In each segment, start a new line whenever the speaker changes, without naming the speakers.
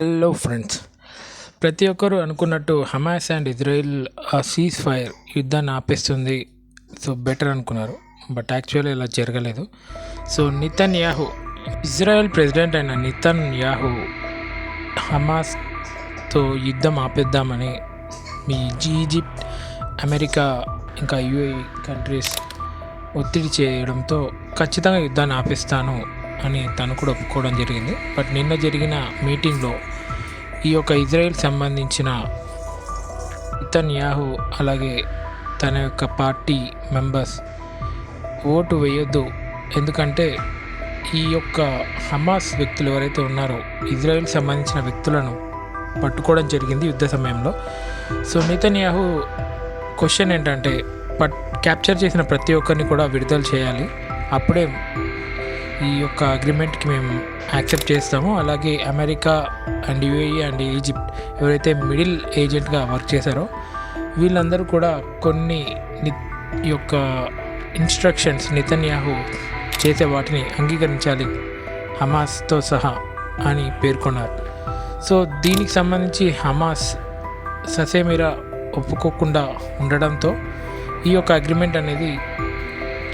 Hello friends ప్రతి ఒక్కరు అనుకున్నట్టు హమాస్ అండ్ ఇజ్రాయిల్ ఆ సీజ్ ఫైర్ యుద్ధాన్ని ఆపేస్తుంది. సో బెటర్ అనుకున్నారు. బట్ యాక్చువల్లీ ఇలా జరగలేదు. So Netanyahu Israel president అయిన నితన్ యాహు హమాస్తో యుద్ధం ఆపేద్దామని మీ ఈజిప్ట్ అమెరికా ఇంకా యుఏ కంట్రీస్ ఒత్తిడి చేయడంతో ఖచ్చితంగా యుద్ధాన్ని ఆపేస్తాను అని తను కూడా ఒప్పుకోవడం జరిగింది. బట్ నిన్న జరిగిన మీటింగ్లో ఈ యొక్క ఇజ్రాయెల్ సంబంధించిన ఇతన్ యాహు అలాగే తన యొక్క పార్టీ మెంబర్స్ ఓటు వేయొద్దు. ఎందుకంటే ఈ యొక్క హమాస్ వ్యక్తులు ఎవరైతే ఉన్నారో ఇజ్రాయెల్ సంబంధించిన వ్యక్తులను పట్టుకోవడం జరిగింది యుద్ధ సమయంలో. సో నితన్ యాహు క్వశ్చన్ ఏంటంటే పట్ క్యాప్చర్ చేసిన ప్రతి ఒక్కరిని కూడా విడుదల చేయాలి. అప్పుడే ఈ యొక్క అగ్రిమెంట్కి మేము యాక్సెప్ట్ చేస్తాము. అలాగే America and UAE and Egypt ఎవరైతే మిడిల్ ఏజెంట్గా వర్క్ చేశారో వీళ్ళందరూ కూడా కొన్ని ని ఈ యొక్క ఇన్స్ట్రక్షన్స్ నితన్యాహు చేసే వాటిని అంగీకరించాలి. హమాస్తో సహా అని పేర్కొన్నారు. సో దీనికి సంబంధించి హమాస్ ససేమిరా ఒప్పుకోకుండా ఉండడంతో ఈ యొక్క అగ్రిమెంట్ అనేది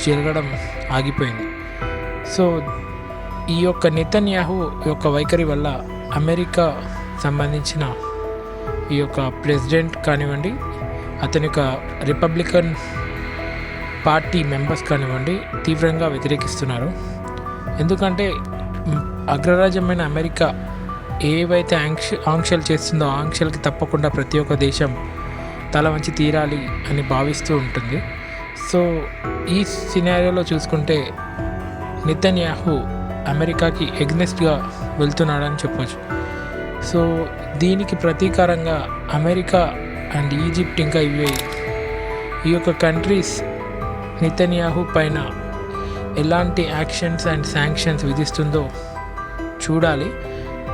జరగడం ఆగిపోయింది. సో ఈ యొక్క నితన్యాహు యొక్క వైఖరి వల్ల అమెరికా సంబంధించిన ఈ యొక్క ప్రెసిడెంట్ కానివ్వండి అతని యొక్క రిపబ్లికన్ పార్టీ మెంబర్స్ కానివ్వండి తీవ్రంగా వ్యతిరేకిస్తున్నారు. ఎందుకంటే అగ్రరాజ్యమైన అమెరికా ఏవైతే ఆంక్ష ఆంక్షలు చేస్తుందో ఆంక్షలకి తప్పకుండా ప్రతి ఒక్క దేశం తల వంచి తీరాలి అని భావిస్తూ ఉంటుంది. సో ఈ సినారియోలో చూసుకుంటే నితన్యాహు అమెరికాకి ఎగ్నెస్ట్గా వెళ్తున్నాడని చెప్పొచ్చు. సో దీనికి ప్రతీకారంగా అమెరికా అండ్ ఈజిప్ట్ ఇంకా ఇవే. ఈ యొక్క కంట్రీస్ నితన్యాహు పైన ఎలాంటి యాక్షన్స్ అండ్ శాంక్షన్స్ విధిస్తుందో చూడాలి.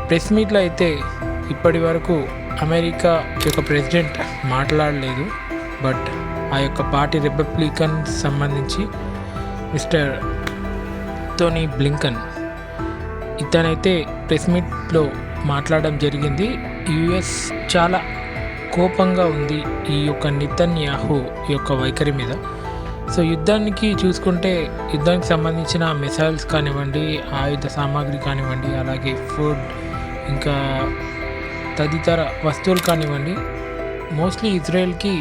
ప్రెస్ మీట్లో అయితే ఇప్పటి వరకు అమెరికా యొక్క ప్రెసిడెంట్ మాట్లాడలేదు. బట్ ఆ యొక్క పార్టీ రిపబ్లికన్ సంబంధించి మిస్టర్ టోనీ బ్లింకన్. ఇతనైతే ప్రెస్ మీట్లో మాట్లాడడం జరిగింది. యుఎస్ చాలా కోపంగా ఉంది ఈ యొక్క నితన్ యాహు యొక్క వైఖరి మీద. సో యుద్ధానికి చూసుకుంటే యుద్ధానికి సంబంధించిన మిసైల్స్ కానివ్వండి ఆయుధ సామాగ్రి కానివ్వండి అలాగే ఫుడ్ ఇంకా తదితర వస్తువులు కానివ్వండి మోస్ట్లీ ఇజ్రాయెల్కి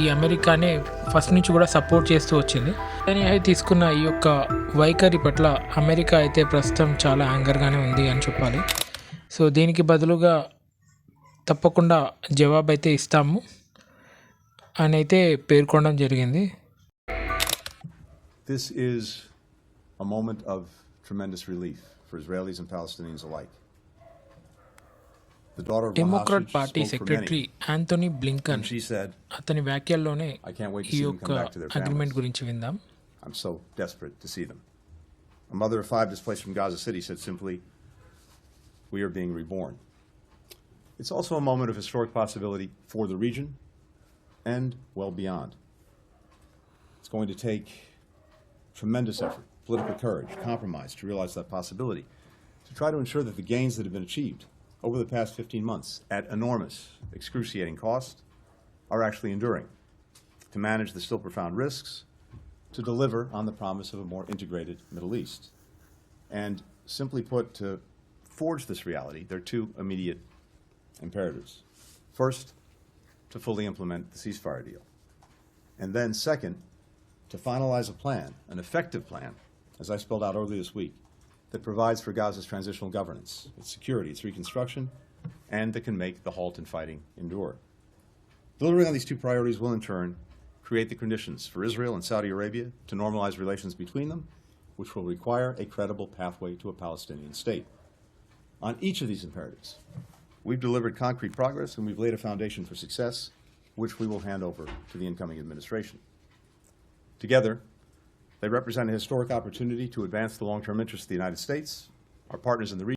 ఈ అమెరికానే ఫస్ట్ నుంచి కూడా సపోర్ట్ చేస్తూ వచ్చింది. నెతన్యాహు తీసుకున్న ఈ యొక్క వైఖరి పట్ల అమెరికా అయితే ప్రస్తుతం చాలా యాంగర్గానే ఉంది అని చెప్పాలి. సో దీనికి బదులుగా తప్పకుండా జవాబు అయితే ఇస్తాము అని అయితే పేర్కొనడం జరిగింది.
This is a moment of tremendous relief for Israelis and Palestinians alike.
Democrat
hostage
party
spoke for
secretary
many,
Anthony Blinken
and she said,
అతని వ్యాఖ్యల్లోనే
I can't wait to
ఈ
see them
యొక్క
come back to their
agreement
families.
గురించి విందాం
I'm so desperate to see them. A mother of five displaced from Gaza City said simply, We are being reborn. It's also a moment of historic possibility for the region and well beyond. It's going to take tremendous effort, political courage, compromise to realize that possibility, to try to ensure that the gains that have been achieved over the past 15 months at enormous, excruciating cost are actually enduring, to manage the still profound risks, to deliver on the promise of a more integrated Middle East. And simply put, to forge this reality, there are two immediate imperatives. First, to fully implement the ceasefire deal. And then, second, to finalize a plan, an effective plan, as I spelled out earlier this week, that provides for Gaza's transitional governance, its security, its reconstruction, and that can make the halt in fighting endure. Delivering on these two priorities will, in turn, create the conditions for Israel and Saudi Arabia to normalize relations between them, which will require a credible pathway to a Palestinian state. On each of these imperatives, we've delivered concrete progress and we've laid a foundation for success, which we will hand over to the incoming administration. Together, they represent a historic opportunity to advance the long term interests of the United States, our partners in the region.